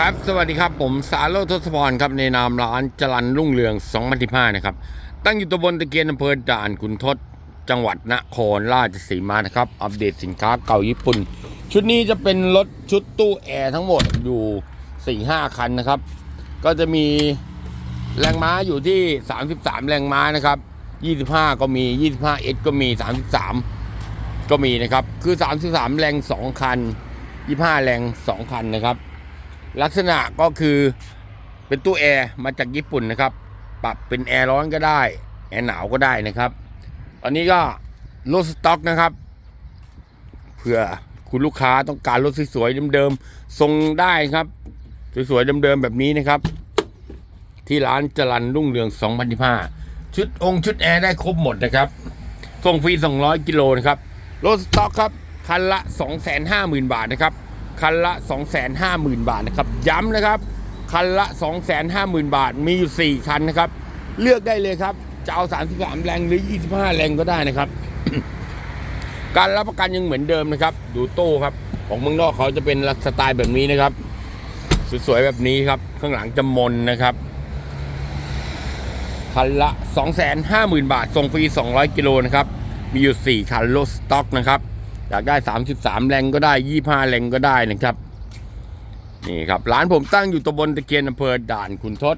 ครับ สวัสดีครับ ผมสาโรทศพรครับ ในนามร้านจรันรุ่งเรือง2015นะครับ ตั้งอยู่ตำบลตะเกียนอำเภอด่านขุนทดจังหวัดนครราชสีมานะครับ อัปเดตสินค้าเก่าญี่ปุ่น ชุดนี้จะเป็นรถชุดตู้แอร์ทั้งหมดอยู่ 4-5 คันนะครับ ก็จะมีแรงม้าอยู่ที่ 33 แรงม้านะครับ 25 ก็มี 25 S ก็มี 33 ก็มีนะครับ คือ 33 แรง 2 คัน 25 แรง 2 คันนะครับ ลักษณะก็คือเป็นตู้แอร์มาจากญี่ปุ่นนะครับ ปรับเป็นแอร์ร้อนก็ได้ แอร์หนาวก็ได้นะครับตอนนี้ก็รถสต็อกนะครับ เผื่อคุณลูกค้าต้องการรถสวยๆเดิมๆทรงได้ครับ สวยๆเดิมๆแบบนี้นะครับ ที่ร้านจรันรุ่งเรือง2015ชุดองค์ชุดแอร์ได้ครบหมดนะครับส่งฟรี200กิโลนะครับรถสต็อกครับคันละ 250,000 บาทนะครับ คันละ 250,000 บาทนะครับ ย้ำนะครับ คันละ 250,000 บาท มีอยู่ 4 คันนะครับ เลือกได้เลยครับ จะเอา 33 แรงหรือ 25 แรงก็ได้นะครับ การรับประกันยังเหมือนเดิมนะครับ ดูโต้ครับ ของเมืองนอกเขาจะเป็นสไตล์แบบนี้นะครับ สวยๆแบบนี้ครับ ข้างหลังจะมนนะครับ คันละ 250,000 บาท ส่งฟรี 200 กิโลนะครับ มีอยู่ 4 คันรถสต็อกนะครับ อยากได้ 33 แรงก็ได้ 25 แรงก็ได้นะครับ นี่ครับ ร้านผมตั้งอยู่ตำบลตะเกียนอำเภอด่านขุนทด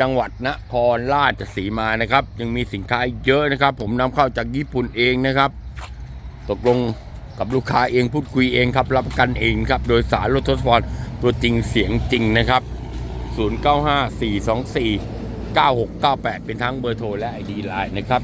จังหวัดนครราชสีมานะครับ ยังมีสินค้าเยอะนะครับ ผมนำเข้าจากญี่ปุ่นเองนะครับ ตกลงกับลูกค้าเองพูดคุยเองครับ รับประกันเองครับ โดยสารรถทศพรตัวจริงเสียงจริงนะครับ 095424 9698 เป็นทั้งเบอร์โทรและ ID ไลน์นะครับ